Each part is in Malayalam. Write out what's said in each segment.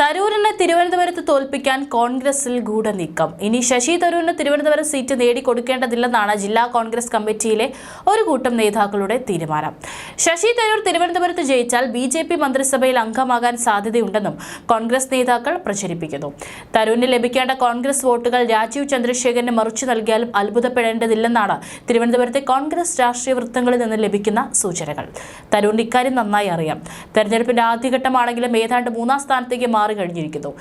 തരൂരിനെ തിരുവനന്തപുരത്ത് തോൽപ്പിക്കാൻ കോൺഗ്രസിൽ ഗൂഢനീക്കം. ഇനി ശശി തരൂരിന് തിരുവനന്തപുരം സീറ്റ് നേടിക്കൊടുക്കേണ്ടതില്ലെന്നാണ് ജില്ലാ കോൺഗ്രസ് കമ്മിറ്റിയിലെ ഒരു കൂട്ടം നേതാക്കളുടെ തീരുമാനം. ശശി തരൂർ തിരുവനന്തപുരത്ത് ജയിച്ചാൽ ബി ജെ പി മന്ത്രിസഭയിൽ അംഗമാകാൻ സാധ്യതയുണ്ടെന്നും കോൺഗ്രസ് നേതാക്കൾ പ്രചരിപ്പിക്കുന്നു. തരൂരിന് ലഭിക്കേണ്ട കോൺഗ്രസ് വോട്ടുകൾ രാജീവ് ചന്ദ്രശേഖരന് മറിച്ചു നൽകിയാലും അത്ഭുതപ്പെടേണ്ടതില്ലെന്നാണ് തിരുവനന്തപുരത്തെ കോൺഗ്രസ് രാഷ്ട്രീയ വൃത്തങ്ങളിൽ നിന്ന് ലഭിക്കുന്ന സൂചനകൾ. തരൂരിന് ഇക്കാര്യം നന്നായി അറിയാം. തെരഞ്ഞെടുപ്പിന്റെ ആദ്യഘട്ടമാണെങ്കിലും ഏതാണ്ട് മൂന്നാം സ്ഥാനത്തേക്ക് മാറി കഴിഞ്ഞിരിക്കുന്നു.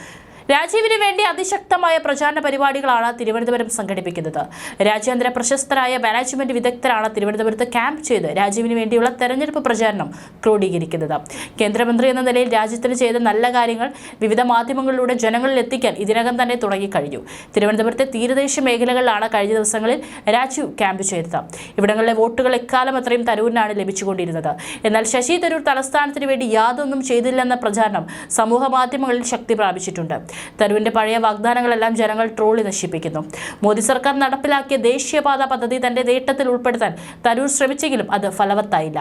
രാജീവിന് വേണ്ടി അതിശക്തമായ പ്രചാരണ പരിപാടികളാണ് തിരുവനന്തപുരം സംഘടിപ്പിക്കുന്നത്. രാജ്യാന്തര പ്രശസ്തരായ മാനേജ്മെന്റ് വിദഗ്ധരാണ് തിരുവനന്തപുരത്ത് ക്യാമ്പ് ചെയ്ത് രാജീവിന് വേണ്ടിയുള്ള തെരഞ്ഞെടുപ്പ് പ്രചാരണം ക്രോഡീകരിക്കുന്നത്. കേന്ദ്രമന്ത്രി എന്ന നിലയിൽ രാജ്യത്തിന് ചെയ്ത നല്ല കാര്യങ്ങൾ വിവിധ മാധ്യമങ്ങളിലൂടെ ജനങ്ങളിൽ എത്തിക്കാൻ ഇതിനകം തന്നെ തുടങ്ങിക്കഴിഞ്ഞു. തിരുവനന്തപുരത്തെ തീരദേശ മേഖലകളിലാണ് കഴിഞ്ഞ ദിവസങ്ങളിൽ രാജീവ് ക്യാമ്പ് ചെയ്തത്. ഇവിടങ്ങളിലെ വോട്ടുകൾ എക്കാലം അത്രയും തരൂരിനാണ് ലഭിച്ചുകൊണ്ടിരുന്നത്. എന്നാൽ ശശി തരൂർ തലസ്ഥാനത്തിന് വേണ്ടി യാതൊന്നും ചെയ്തില്ലെന്ന പ്രചാരണം സമൂഹ മാധ്യമങ്ങളിൽ ശക്തി പ്രാപിച്ചിട്ടുണ്ട്. തരൂരിന്റെ പഴയ വാഗ്ദാനങ്ങളെല്ലാം ജനങ്ങൾ ട്രോളി നശിപ്പിക്കുന്നു. മോദി സർക്കാർ നടപ്പിലാക്കിയ ദേശീയപാത പദ്ധതി തന്റെ നേട്ടത്തിൽ ഉൾപ്പെടുത്താൻ തരൂർ ശ്രമിച്ചെങ്കിലും അത് ഫലവത്തായില്ല.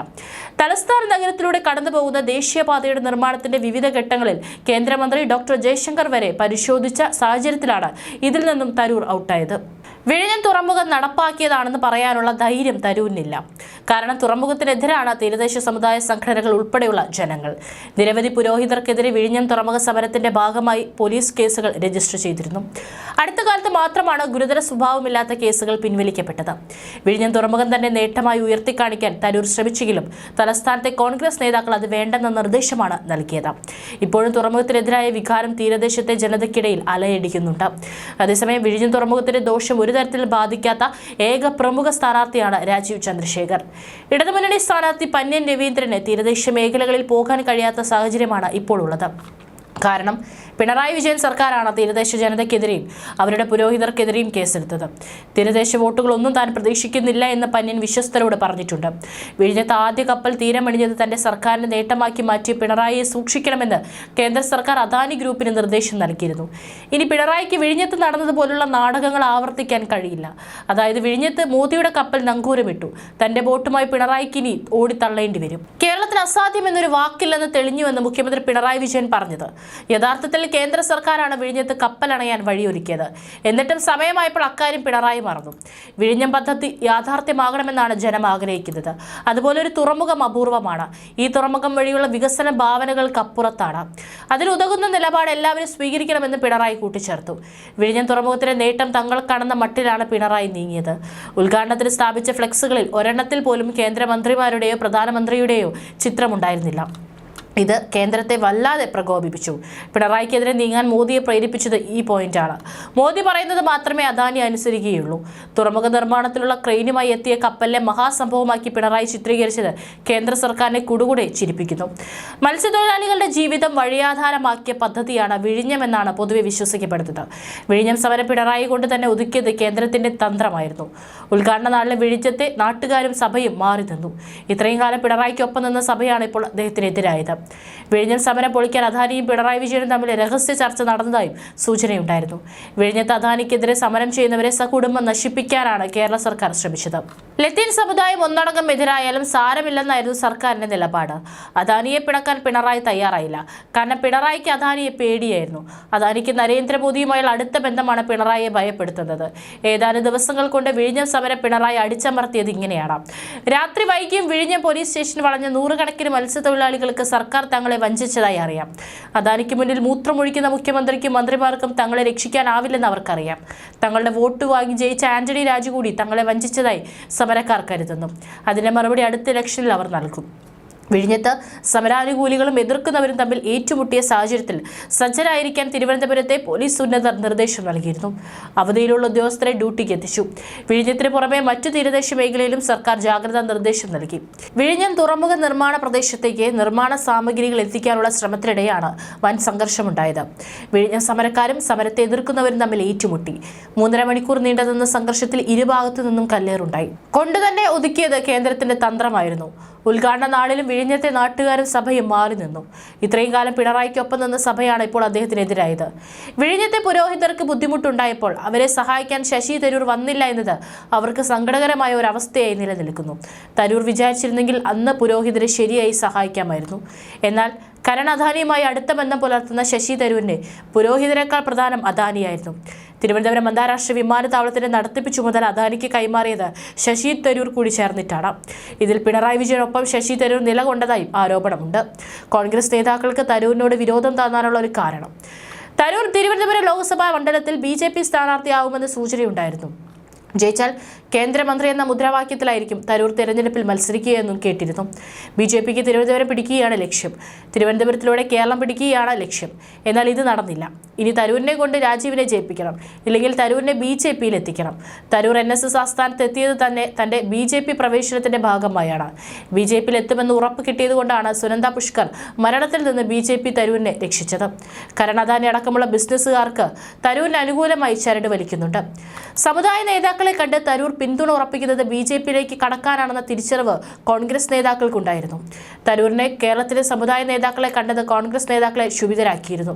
തലസ്ഥാന നഗരത്തിലൂടെ കടന്നുപോകുന്ന ദേശീയപാതയുടെ നിർമ്മാണത്തിന്റെ വിവിധ ഘട്ടങ്ങളിൽ കേന്ദ്രമന്ത്രി ഡോക്ടർ ജയശങ്കർ വരെ പരിശോധിച്ച സാഹചര്യത്തിലാണ് ഇതിൽ നിന്നും തരൂർ ഔട്ടായത്. വിഴിഞ്ഞം തുറമുഖം നടപ്പാക്കിയതാണെന്ന് പറയാനുള്ള ധൈര്യം തരൂരിനില്ല കാരണം തുറമുഖത്തിനെതിരാണ് തീരദേശ സമുദായ സംഘടനകൾ ഉൾപ്പെടെയുള്ള ജനങ്ങൾ. നിരവധി പുരോഹിതർക്കെതിരെ വിഴിഞ്ഞം തുറമുഖ സമരത്തിന്റെ ഭാഗമായി പോലീസ് കേസുകൾ രജിസ്റ്റർ ചെയ്തിരുന്നു. അടുത്ത കാലത്ത് മാത്രമാണ് ഗുരുതര സ്വഭാവമില്ലാത്ത കേസുകൾ പിൻവലിക്കപ്പെട്ടത്. വിഴിഞ്ഞം തുറമുഖം തന്നെ നേട്ടമായി ഉയർത്തിക്കാണിക്കാൻ തരൂർ ശ്രമിച്ചെങ്കിലും തലസ്ഥാനത്തെ കോൺഗ്രസ് നേതാക്കൾ അത് വേണ്ടെന്ന നിർദ്ദേശമാണ് നൽകിയത്. ഇപ്പോഴും തുറമുഖത്തിനെതിരായ വികാരം തീരദേശത്തെ ജനതയ്ക്കിടയിൽ അലയടിക്കുന്നുണ്ട്. അതേസമയം വിഴിഞ്ഞം തുറമുഖത്തിന്റെ ദോഷം ഒരു തരത്തിൽ ബാധിക്കാത്ത ഏക പ്രമുഖ സ്ഥാനാർത്ഥിയാണ് രാജീവ് ചന്ദ്രശേഖർ. ഇടതുമുന്നണി സ്ഥാനാർത്ഥി പന്യൻ രവീന്ദ്രന് തീരദേശ മേഖലകളിൽ പോകാൻ കഴിയാത്ത സാഹചര്യമാണ് ഇപ്പോൾ ഉള്ളത് കാരണം പിണറായി വിജയൻ സർക്കാരാണ് തീരദേശ ജനതയ്ക്കെതിരെയും അവരുടെ പുരോഹിതർക്കെതിരെയും കേസെടുത്തത്. തീരദേശ വോട്ടുകളൊന്നും താൻ പ്രതീക്ഷിക്കുന്നില്ല എന്ന് പന്യൻ വിശ്വസ്തരോട് പറഞ്ഞിട്ടുണ്ട്. വിഴിഞ്ഞത്ത് ആദ്യ കപ്പൽ തീരമണിഞ്ഞത് തന്റെ സർക്കാരിനെ നേട്ടമാക്കി മാറ്റി പിണറായിയെ സൂക്ഷിക്കണമെന്ന് കേന്ദ്ര സർക്കാർ അദാനി ഗ്രൂപ്പിന് നിർദ്ദേശം നൽകിയിരുന്നു. ഇനി പിണറായിക്ക് വിഴിഞ്ഞത്ത് നടന്നതുപോലുള്ള നാടകങ്ങൾ ആവർത്തിക്കാൻ കഴിയില്ല. അതായത് വിഴിഞ്ഞത്ത് മോദിയുടെ കപ്പൽ നങ്കൂരമിട്ടു. തന്റെ ബോട്ടുമായി പിണറായിക്ക് ഇനി ഓടിത്തള്ളേണ്ടി വരും. കേരളത്തിൽ അസാധ്യമെന്നൊരു വാക്കില്ലെന്ന് തെളിഞ്ഞുവെന്ന് മുഖ്യമന്ത്രി പിണറായി വിജയൻ പറഞ്ഞത്. യഥാർത്ഥത്തിൽ കേന്ദ്ര സർക്കാരാണ് വിഴിഞ്ഞത്ത് കപ്പലണയാൻ വഴിയൊരുക്കിയത്. എന്നിട്ടും സമയമായപ്പോൾ അക്കാര്യം പിണറായി മറന്നു. വിഴിഞ്ഞം പദ്ധതി യാഥാർത്ഥ്യമാകണമെന്നാണ് ജനം ആഗ്രഹിക്കുന്നത്. അതുപോലെ ഒരു തുറമുഖം അപൂർവമാണ്. ഈ തുറമുഖം വഴിയുള്ള വികസന ഭാവനകൾക്കപ്പുറത്താണ് അതിനുതകുന്ന നിലപാട് എല്ലാവരും സ്വീകരിക്കണമെന്ന് പിണറായി കൂട്ടിച്ചേർത്തു. വിഴിഞ്ഞം തുറമുഖത്തിന്റെ നേട്ടം തങ്ങൾ തങ്ങൾക്കാണെന്ന മട്ടിലാണ് പിണറായി നീങ്ങിയത്. ഉദ്ഘാടനത്തിന് സ്ഥാപിച്ച ഫ്ലെക്സുകളിൽ ഒരെണ്ണത്തിൽ പോലും കേന്ദ്രമന്ത്രിമാരുടെയോ പ്രധാനമന്ത്രിയുടെയോ ചിത്രമുണ്ടായിരുന്നില്ല. ഇത് കേന്ദ്രത്തെ വല്ലാതെ പ്രകോപിപ്പിച്ചു. പിണറായിക്കെതിരെ നീങ്ങാൻ മോദിയെ പ്രേരിപ്പിച്ചത് ഈ പോയിന്റാണ്. മോദി പറയുന്നത് മാത്രമേ അദാനി അനുസരിക്കുകയുള്ളൂ. തുറമുഖ നിർമ്മാണത്തിലുള്ള ക്രെയിനുമായി എത്തിയ കപ്പലിനെ മഹാസംഭവമാക്കി പിണറായി ചിത്രീകരിച്ചത് കേന്ദ്ര സർക്കാരിനെ കുടുകൂടെ ചിരിപ്പിക്കുന്നു. മത്സ്യത്തൊഴിലാളികളുടെ ജീവിതം വഴിയാധാരമാക്കിയ പദ്ധതിയാണ് വിഴിഞ്ഞമെന്നാണ് പൊതുവെ വിശ്വസിക്കപ്പെടുന്നത്. വിഴിഞ്ഞം സമരം പിണറായി കൊണ്ട് തന്നെ ഒതുക്കിയത് കേന്ദ്രത്തിന്റെ തന്ത്രമായിരുന്നു. ഉദ്ഘാടന നാളിലെ വിഴിഞ്ഞത്തെ നാട്ടുകാരും സഭയും മാറി നിന്നു ഇത്രയും കാലം പിണറായിക്കൊപ്പം നിന്ന സഭയാണ് ഇപ്പോൾ അദ്ദേഹത്തിനെതിരായത്. വിഴിഞ്ഞം സമരം പൊളിക്കാൻ അദാനിയും പിണറായി വിജയനും തമ്മിൽ രഹസ്യ ചർച്ച നടന്നതായും സൂചനയുണ്ടായിരുന്നു. വിഴിഞ്ഞത്ത് അദാനിക്കെതിരെ സമരം ചെയ്യുന്നവരെ സകുടുംബം നശിപ്പിക്കാനാണ് കേരള സർക്കാർ ശ്രമിച്ചത്. ലത്തീൻ സമുദായം ഒന്നടങ്കം എതിരായാലും സാരമില്ലെന്നായിരുന്നു സർക്കാരിന്റെ നിലപാട്. അദാനിയെ പിണക്കാൻ പിണറായി തയ്യാറായില്ല. കാരണം പിണറായിക്ക് അദാനിയെ പേടിയായിരുന്നു. അദാനിക്ക് നരേന്ദ്രമോദിയുമായുള്ള അടുത്ത ബന്ധമാണ് പിണറായിയെ ഭയപ്പെടുത്തുന്നത്. ഏതാനും ദിവസങ്ങൾ കൊണ്ട് വിഴിഞ്ഞ സമരം പിണറായി അടിച്ചമർത്തിയത് ഇങ്ങനെയാണ്. രാത്രി വൈകിയും വിഴിഞ്ഞ പോലീസ് സ്റ്റേഷൻ വളഞ്ഞ നൂറുകണക്കിന് മത്സ്യത്തൊഴിലാളികൾക്ക് സർക്കാർ തങ്ങളെ വഞ്ചിച്ചതായി അറിയാം. അദാനിക്ക് മുന്നിൽ മൂത്രമൊഴിക്കുന്ന മുഖ്യമന്ത്രിക്കും മന്ത്രിമാർക്കും തങ്ങളെ രക്ഷിക്കാനാവില്ലെന്ന് അവർക്കറിയാം. തങ്ങളുടെ വോട്ട് വാങ്ങി ജയിച്ച ആന്റണി രാജു കൂടി തങ്ങളെ വഞ്ചിച്ചതായി സമരക്കാർ കരുതുന്നു. അതിന്റെ മറുപടി അടുത്ത ഇലക്ഷനിൽ അവർ നൽകും. വിഴിഞ്ഞത്ത് സമരാനുകൂലികളും എതിർക്കുന്നവരും തമ്മിൽ ഏറ്റുമുട്ടിയ സാഹചര്യത്തിൽ സജ്ജരായിരിക്കാൻ തിരുവനന്തപുരത്തെ പോലീസ് ഉന്നതർ നിർദ്ദേശം നൽകിയിരുന്നു. അവധിയിലുള്ള ഉദ്യോഗസ്ഥരെ ഡ്യൂട്ടിക്ക് എത്തിച്ചു. വിഴിഞ്ഞത്തിന് പുറമെ മറ്റു തീരദേശ മേഖലയിലും സർക്കാർ ജാഗ്രതാ നിർദ്ദേശം നൽകി. വിഴിഞ്ഞം തുറമുഖ നിർമ്മാണ പ്രദേശത്തേക്ക് നിർമ്മാണ സാമഗ്രികൾ എത്തിക്കാനുള്ള ശ്രമത്തിനിടെയാണ് വൻ സംഘർഷമുണ്ടായത്. വിഴിഞ്ഞം സമരക്കാരും സമരത്തെ എതിർക്കുന്നവരും തമ്മിൽ ഏറ്റുമുട്ടി. മൂന്നര മണിക്കൂർ നീണ്ടതെന്ന സംഘർഷത്തിൽ ഇരുഭാഗത്തു നിന്നും കല്ലേറുണ്ടായി. കൊണ്ടുതന്നെ ഒതുക്കിയത് കേന്ദ്രത്തിന്റെ തന്ത്രമായിരുന്നു. ഉദ്ഘാടന നാളിലും വിഴിഞ്ഞത്തെ നാട്ടുകാരും സഭയും മാറി നിന്നു. ഇത്രയും കാലം പിണറായിക്കൊപ്പം നിന്ന സഭയാണ് ഇപ്പോൾ അദ്ദേഹത്തിനെതിരായത്. വിഴിഞ്ഞത്തെ പുരോഹിതർക്ക് ബുദ്ധിമുട്ടുണ്ടായപ്പോൾ അവരെ സഹായിക്കാൻ ശശി തരൂർ വന്നില്ല എന്നത് അവർക്ക് സങ്കടകരമായ ഒരു അവസ്ഥയായി നിലനിൽക്കുന്നു. തരൂർ വിചാരിച്ചിരുന്നെങ്കിൽ അന്ന് പുരോഹിതരെ ശരിയായി സഹായിക്കാമായിരുന്നു. എന്നാൽ കരൺ അദാനിയുമായി അടുത്ത ബന്ധം പുലർത്തുന്ന ശശി തരൂരിന് പുരോഹിതനേക്കാൾ പ്രധാനം അദാനിയായിരുന്നു. തിരുവനന്തപുരം അന്താരാഷ്ട്ര വിമാനത്താവളത്തിന്റെ നടത്തിപ്പ് ചുമതല അദാനിക്ക് കൈമാറിയത് ശശി തരൂർ കൂടി ചേർന്നിട്ടാണ്. ഇതിൽ പിണറായി വിജയനൊപ്പം ശശി തരൂർ നിലകൊണ്ടതായും ആരോപണമുണ്ട്. കോൺഗ്രസ് നേതാക്കൾക്ക് തരൂരിനോട് വിരോധം താന്നാനുള്ള ഒരു കാരണം. തരൂർ തിരുവനന്തപുരം ലോക്സഭാ മണ്ഡലത്തിൽ ബി ജെ പി സ്ഥാനാർത്ഥിയാവുമെന്ന് സൂചനയുണ്ടായിരുന്നു. ജയിച്ചാൽ കേന്ദ്രമന്ത്രി എന്ന മുദ്രാവാക്യത്തിലായിരിക്കും തരൂർ തെരഞ്ഞെടുപ്പിൽ മത്സരിക്കുകയെന്നും കേട്ടിരുന്നു. ബി ജെ പിക്ക് തിരുവനന്തപുരം പിടിക്കുകയാണ് ലക്ഷ്യം. തിരുവനന്തപുരത്തിലൂടെ കേരളം പിടിക്കുകയാണ് ലക്ഷ്യം. എന്നാൽ ഇത് നടന്നില്ല. ഇനി തരൂരിനെ കൊണ്ട് രാജീവിനെ ജയിപ്പിക്കണം. ഇല്ലെങ്കിൽ തരൂരിനെ ബി ജെ പിയിൽ എത്തിക്കണം. തരൂർ എൻ എസ് എസ് ആസ്ഥാനത്ത് എത്തിയത് തന്നെ തന്റെ ബി ജെ പി പ്രവേശനത്തിന്റെ ഭാഗമായാണ്. ബി ജെ പിയിൽ എത്തുമെന്ന് ഉറപ്പ് കിട്ടിയതുകൊണ്ടാണ് സുനന്ദ പുഷ്കർ മരണത്തിൽ നിന്ന് ബി ജെ പി തരൂരിനെ രക്ഷിച്ചത്. കരണാദാനി അടക്കമുള്ള ബിസിനസ്സുകാർക്ക് തരൂരിന് അനുകൂലമായി ചരട് വലിക്കുന്നുണ്ട്. സമുദായ നേതാക്കളെ കണ്ട് തരൂർ പിന്തുണ ഉറപ്പിക്കുന്നത് ബി ജെ പിയിലേക്ക് കടക്കാനാണെന്ന തിരിച്ചറിവ് കോൺഗ്രസ് നേതാക്കൾക്കുണ്ടായിരുന്നു. തരൂരിനെ കേരളത്തിലെ സമുദായ നേതാക്കളെ കണ്ടത് കോൺഗ്രസ് നേതാക്കളെ ക്ഷുഭിതരാക്കിയിരുന്നു.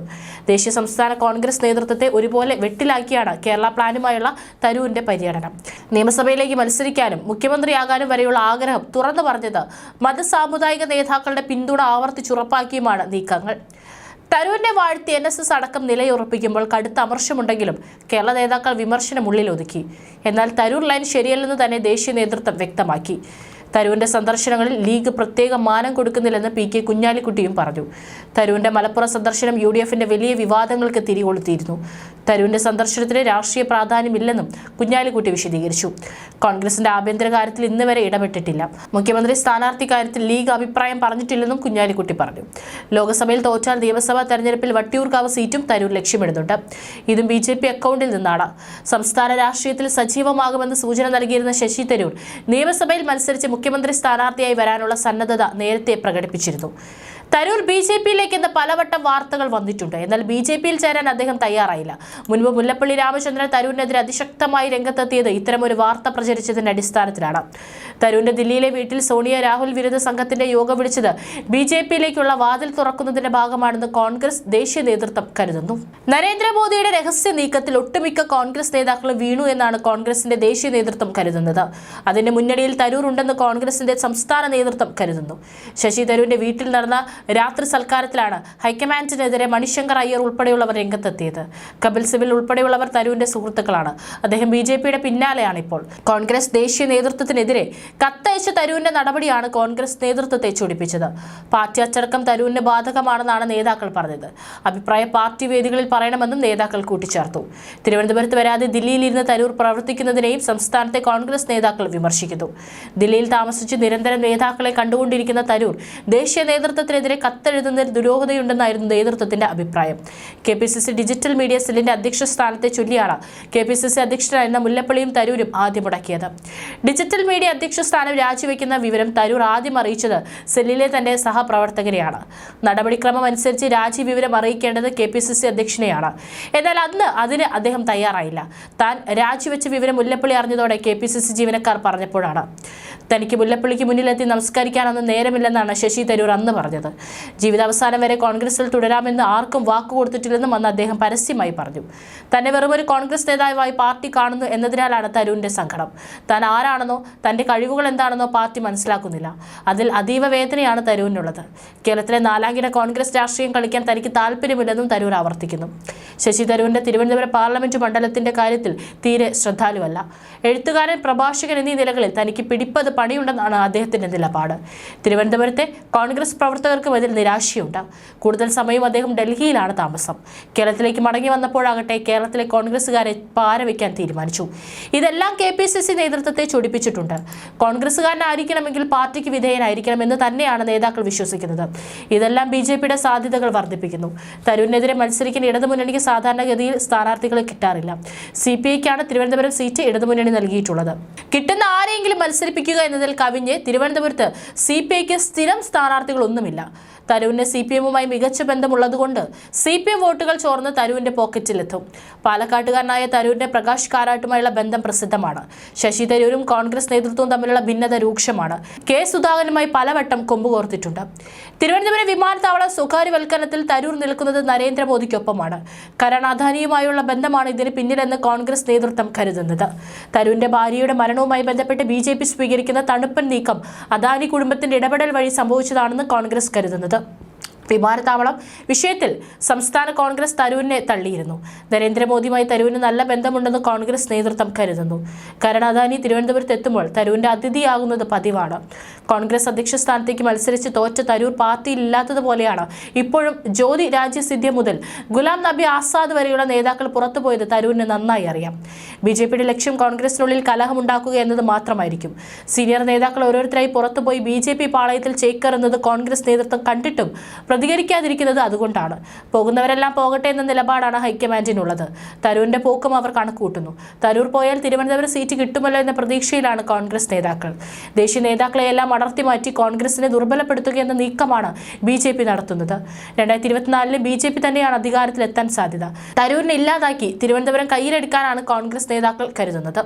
ദേശീയ സംസ്ഥാന കോൺഗ്രസ് നേതൃത്വത്തെ ഒരുപോലെ വെട്ടിലാക്കിയാണ് കേരള പ്ലാനുമായുള്ള തരൂരിന്റെ പര്യടനം. നിയമസഭയിലേക്ക് മത്സരിക്കാനും മുഖ്യമന്ത്രിയാകാനും വരെയുള്ള ആഗ്രഹം തുറന്നു പറഞ്ഞത് മതസാമുദായിക നേതാക്കളുടെ പിന്തുണ ആവർത്തിച്ചുറപ്പാക്കിയുമാണ് നീക്കങ്ങൾ. തരൂരിനെ വാഴ്ത്തി എൻ എസ് എസ് അടക്കം നിലയുറപ്പിക്കുമ്പോൾ കടുത്ത അമർഷമുണ്ടെങ്കിലും കേരള നേതാക്കൾ വിമർശനം ഉള്ളിലൊതുക്കി. എന്നാൽ തരൂർ ലൈൻ ശരിയല്ലെന്ന് തന്നെ ദേശീയ നേതൃത്വം വ്യക്തമാക്കി. തരൂരിന്റെ സന്ദർശനങ്ങളിൽ ലീഗ് പ്രത്യേക മാനം കൊടുക്കുന്നില്ലെന്ന് പി കെ കുഞ്ഞാലിക്കുട്ടിയും പറഞ്ഞു. തരുവിന്റെ മലപ്പുറം സന്ദർശനം യു ഡി എഫിന്റെ വലിയ വിവാദങ്ങൾക്ക് തിരികൊളുത്തിയിരുന്നു. തരുവിന്റെ സന്ദർശനത്തിന് രാഷ്ട്രീയ പ്രാധാന്യമില്ലെന്നും കുഞ്ഞാലിക്കുട്ടി വിശദീകരിച്ചു. കോൺഗ്രസിന്റെ ആഭ്യന്തര കാര്യത്തിൽ ഇന്ന് വരെ ഇടപെട്ടിട്ടില്ല. മുഖ്യമന്ത്രി സ്ഥാനാർത്ഥി കാര്യത്തിൽ ലീഗ് അഭിപ്രായം പറഞ്ഞിട്ടില്ലെന്നും കുഞ്ഞാലിക്കുട്ടി പറഞ്ഞു. ലോക്സഭയിൽ തോറ്റാൽ നിയമസഭാ തെരഞ്ഞെടുപ്പിൽ വട്ടിയൂർക്കാവ് സീറ്റും തരൂർ ലക്ഷ്യമിടുന്നുണ്ട്. ഇതും ബി ജെ പി അക്കൗണ്ടിൽ നിന്നാണ്. സംസ്ഥാന രാഷ്ട്രീയത്തിൽ സജീവമാകുമെന്ന് സൂചന നൽകിയിരുന്ന ശശി തരൂർ നിയമസഭയിൽ മത്സരിച്ച് മുഖ്യമന്ത്രി സ്ഥാനാർത്ഥിയായി വരാനുള്ള സന്നദ്ധത നേരത്തെ പ്രകടിപ്പിച്ചിരുന്നു. തരൂർ ബി ജെ പിയിലേക്ക് ഇന്ന് പലവട്ടം വാർത്തകൾ വന്നിട്ടുണ്ട്. എന്നാൽ ബി ജെ പിയിൽ ചേരാൻ അദ്ദേഹം തയ്യാറായില്ല. മുൻപ് മുല്ലപ്പള്ളി രാമചന്ദ്രൻ തരൂരിനെതിരെ അതിശക്തമായി രംഗത്തെത്തിയത് ഇത്തരമൊരു വാർത്ത പ്രചരിച്ചതിന്റെ അടിസ്ഥാനത്തിലാണ്. തരൂരിന്റെ ദില്ലിയിലെ വീട്ടിൽ സോണിയ രാഹുൽ വിരുദ്ധ സംഘത്തിന്റെ യോഗം വിളിച്ചത് ബി ജെ പിയിലേക്കുള്ള വാതിൽ തുറക്കുന്നതിന്റെ ഭാഗമാണെന്ന് കോൺഗ്രസ് ദേശീയ നേതൃത്വം കരുതുന്നു. നരേന്ദ്രമോദിയുടെ രഹസ്യ നീക്കത്തിൽ ഒട്ടുമിക്ക കോൺഗ്രസ് നേതാക്കളും വീണു എന്നാണ് കോൺഗ്രസിന്റെ ദേശീയ നേതൃത്വം കരുതുന്നത്. അതിന്റെ മുന്നണിയിൽ തരൂർ ഉണ്ടെന്ന് കോൺഗ്രസിന്റെ സംസ്ഥാന നേതൃത്വം കരുതുന്നു. ശശി തരൂരിന്റെ വീട്ടിൽ നടന്ന രാത്രി സൽക്കാരത്തിലാണ് ഹൈക്കമാൻഡിനെതിരെ മണിശങ്കർ അയ്യർ ഉൾപ്പെടെയുള്ളവർ രംഗത്തെത്തിയത്. കപിൽ സിബിൽ ഉൾപ്പെടെയുള്ളവർ തരൂരിന്റെ സുഹൃത്തുക്കളാണ്. അദ്ദേഹം ബി ജെ പിയുടെ പിന്നാലെയാണ് ഇപ്പോൾ കോൺഗ്രസ് ദേശീയ നേതൃത്വത്തിനെതിരെ കത്തയച്ച തരൂരിന്റെ നടപടിയാണ് കോൺഗ്രസ് നേതൃത്വത്തെ ചൊടിപ്പിച്ചത്. പാർട്ടി അച്ചടക്കം തരൂരിന് ബാധകമാണെന്നാണ് നേതാക്കൾ പറഞ്ഞത്. അഭിപ്രായ പാർട്ടി വേദികളിൽ പറയണമെന്നും നേതാക്കൾ കൂട്ടിച്ചേർത്തു. തിരുവനന്തപുരത്ത് വരാതെ ദില്ലിയിലിരുന്ന് തരൂർ പ്രവർത്തിക്കുന്നതിനെയും സംസ്ഥാനത്തെ കോൺഗ്രസ് നേതാക്കൾ വിമർശിക്കുന്നു. ദില്ലിയിൽ താമസിച്ച് നിരന്തരം നേതാക്കളെ കണ്ടുകൊണ്ടിരിക്കുന്ന തരൂർ ദേശീയ നേതൃത്വത്തിനെതിരെ കത്തെഴുതുന്നതിൽ ദുരൂഹതയുണ്ടെന്നായിരുന്നു നേതൃത്വത്തിന്റെ അഭിപ്രായം. K P C C digital media സെല്ലിന്റെ അധ്യക്ഷ സ്ഥാനത്തെ ചൊല്ലിയാണ് കെ പി സി സി അധ്യക്ഷനായിരുന്ന മുല്ലപ്പള്ളിയും തരൂരും ആദ്യം മുടക്കിയത്. ഡിജിറ്റൽ മീഡിയ അധ്യക്ഷ സ്ഥാനം രാജിവെക്കുന്ന വിവരം തരൂർ ആദ്യം അറിയിച്ചത് സെല്ലിലെ തന്റെ സഹപ്രവർത്തകരെയാണ്. നടപടിക്രമം അനുസരിച്ച് രാജി വിവരം അറിയിക്കേണ്ടത് കെ പി സി സി അധ്യക്ഷനെയാണ്. എന്നാൽ അന്ന് അതിന് അദ്ദേഹം തയ്യാറായില്ല. താൻ രാജിവെച്ച വിവരം മുല്ലപ്പള്ളി അറിഞ്ഞതോടെ കെ പി സി സി ജീവനക്കാർ പറഞ്ഞപ്പോഴാണ്. തനിക്ക് മുല്ലപ്പള്ളിക്ക് മുന്നിലെത്തി നമസ്കരിക്കാനൊന്നും നേരമില്ലെന്നാണ് ശശി തരൂർ അന്ന് പറഞ്ഞത്. ജീവിതാവസാനം വരെ കോൺഗ്രസിൽ തുടരാമെന്ന് ആർക്കും വാക്കു കൊടുത്തിട്ടില്ലെന്നും അന്ന് അദ്ദേഹം പരസ്യമായി പറഞ്ഞു. തന്നെ വെറുമൊരു കോൺഗ്രസ് നേതാവായി പാർട്ടി കാണുന്നു എന്നതിനാലാണ് തരൂരിന്റെ സങ്കടം. താൻ ആരാണെന്നോ തന്റെ കഴിവുകൾ എന്താണെന്നോ പാർട്ടി മനസ്സിലാക്കുന്നില്ല. അതിൽ അതീവ വേദനയാണ് തരൂരിനുള്ളത്. കേരളത്തിലെ നാലാംകിട കോൺഗ്രസ് രാഷ്ട്രീയം കളിക്കാൻ തനിക്ക് താല്പര്യമില്ലെന്നും തരൂർ ആവർത്തിക്കുന്നു. ശശി തരൂരിന്റെ തിരുവനന്തപുരം പാർലമെന്റ് മണ്ഡലത്തിന്റെ കാര്യത്തിൽ തീരെ ശ്രദ്ധാലുവല്ല. എഴുത്തുകാരൻ പ്രഭാഷകൻ എന്നീ നിലകളിൽ തനിക്ക് പിടിപ്പത് പണിയുണ്ടെന്നാണ് അദ്ദേഹത്തിന്റെ നിലപാട്. തിരുവനന്തപുരത്തെ കോൺഗ്രസ് പ്രവർത്തകർക്കും ഇതിൽ നിരാശയുണ്ട്. കൂടുതൽ സമയം അദ്ദേഹം ഡൽഹിയിലാണ് താമസം. കേരളത്തിലേക്ക് മടങ്ങി വന്നപ്പോഴാകട്ടെ കേരളത്തിലെ കോൺഗ്രസ്സുകാരെ പാരവയ്ക്കാൻ തീരുമാനിച്ചു. ഇതെല്ലാം കെ പി സി സി നേതൃത്വത്തെ ചൊടിപ്പിച്ചിട്ടുണ്ട്. കോൺഗ്രസ്സുകാരനായിരിക്കണമെങ്കിൽ പാർട്ടിക്ക് വിധേയനായിരിക്കണമെന്ന് തന്നെയാണ് നേതാക്കൾ വിശ്വസിക്കുന്നത്. ഇതെല്ലാം ബി ജെ പിയുടെ സാധ്യതകൾ വർദ്ധിപ്പിക്കുന്നു. തരൂരിനെതിരെ മത്സരിക്കുന്ന ഇടതുമുന്നണിക്ക് സാധാരണഗതിയിൽ സ്ഥാനാർത്ഥികളെ കിട്ടാറില്ല. സി പി ഐക്കാണ് തിരുവനന്തപുരം സീറ്റ് ഇടതുമുന്നണി നൽകിയിട്ടുള്ളത്. കിട്ടുന്ന ആരെയെങ്കിലും മത്സരിപ്പിക്കുക എന്നതിൽ കവിഞ്ഞ് തിരുവനന്തപുരത്ത് സി പി ഐക്ക് സ്ഥിരം സ്ഥാനാർത്ഥികളൊന്നുമില്ല. തരൂരിന് സി പി എമ്മുമായി മികച്ച ബന്ധമുള്ളതുകൊണ്ട് സി പി എം വോട്ടുകൾ ചോർന്ന് തരൂരിന്റെ പോക്കറ്റിലെത്തും. പാലക്കാട്ടുകാരനായ തരൂരിന്റെ പ്രകാശ് കാരാട്ടുമായുള്ള ബന്ധം പ്രസിദ്ധമാണ്. ശശി തരൂരും കോൺഗ്രസ് നേതൃത്വവും തമ്മിലുള്ള ഭിന്നത രൂക്ഷമാണ്. കെ സുധാകരനുമായി പലവട്ടം കൊമ്പുകോർത്തിട്ടുണ്ട് തിരുവനന്തപുരം വിമാനത്താവള സ്വകാര്യവൽക്കരണത്തിൽ തരൂർ നിൽക്കുന്നത് നരേന്ദ്രമോദിക്കൊപ്പമാണ്. കരൺ അദാനിയുമായുള്ള ബന്ധമാണ് ഇതിന് പിന്നിലെന്ന് കോൺഗ്രസ് നേതൃത്വം കരുതുന്നത്. തരൂരിന്റെ ഭാര്യയുടെ മരണവുമായി ബന്ധപ്പെട്ട് ബി സ്വീകരിക്കുന്ന തണുപ്പൻ നീക്കം അദാനി കുടുംബത്തിന്റെ ഇടപെടൽ വഴി സംഭവിച്ചതാണെന്ന് കോൺഗ്രസ് കരുതുന്നത്. した。വിമാനത്താവളം വിഷയത്തിൽ സംസ്ഥാന കോൺഗ്രസ് തരൂരിനെ തള്ളിയിരുന്നു. നരേന്ദ്രമോദിയുമായി തരൂരിന് നല്ല ബന്ധമുണ്ടെന്ന് കോൺഗ്രസ് നേതൃത്വം കരുതുന്നു. കരൺ അദാനി തിരുവനന്തപുരത്ത് എത്തുമ്പോൾ തരൂരിന്റെ അതിഥിയാകുന്നത് പതിവാണ്. കോൺഗ്രസ് അധ്യക്ഷ സ്ഥാനത്തേക്ക് മത്സരിച്ച് തോറ്റ തരൂർ പാർട്ടിയിൽ ഇല്ലാത്തതുപോലെയാണ് ഇപ്പോഴും ജ്യോതി രാജ്യസിദ്ധ്യ മുതൽ ഗുലാം നബി ആസാദ് വരെയുള്ള നേതാക്കൾ പുറത്തുപോയത് തരൂരിന് നന്നായി അറിയാം. ബി ജെ പിയുടെ ലക്ഷ്യം കോൺഗ്രസിനുള്ളിൽ കലഹമുണ്ടാക്കുക എന്നത് മാത്രമായിരിക്കും. സീനിയർ നേതാക്കൾ ഓരോരുത്തരായി പുറത്തുപോയി ബി ജെ പി പാളയത്തിൽ ചേക്കേറുന്നത് കോൺഗ്രസ് നേതൃത്വം കണ്ടിട്ടും പ്രതികരിക്കാതിരിക്കുന്നത് അതുകൊണ്ടാണ്. പോകുന്നവരെല്ലാം പോകട്ടെ എന്ന നിലപാടാണ് ഹൈക്കമാൻഡിനുള്ളത്. തരൂരിന്റെ പോക്കും അവർ കണക്കുകൂട്ടുന്നു തരൂർ പോയാൽ തിരുവനന്തപുരം സീറ്റ് കിട്ടുമല്ലോ എന്ന പ്രതീക്ഷയിലാണ് കോൺഗ്രസ് നേതാക്കൾ. ദേശീയ നേതാക്കളെയെല്ലാം അടർത്തി മാറ്റി കോൺഗ്രസിനെ ദുർബലപ്പെടുത്തുക എന്ന നീക്കമാണ് ബി ജെ പി നടത്തുന്നത്. രണ്ടായിരത്തി ഇരുപത്തിനാലിൽ ബി ജെ പി തന്നെയാണ് അധികാരത്തിലെത്താൻ സാധ്യത. തരൂരിനെ ഇല്ലാതാക്കി തിരുവനന്തപുരം കയ്യിലെടുക്കാനാണ് കോൺഗ്രസ് നേതാക്കൾ കരുതുന്നത്.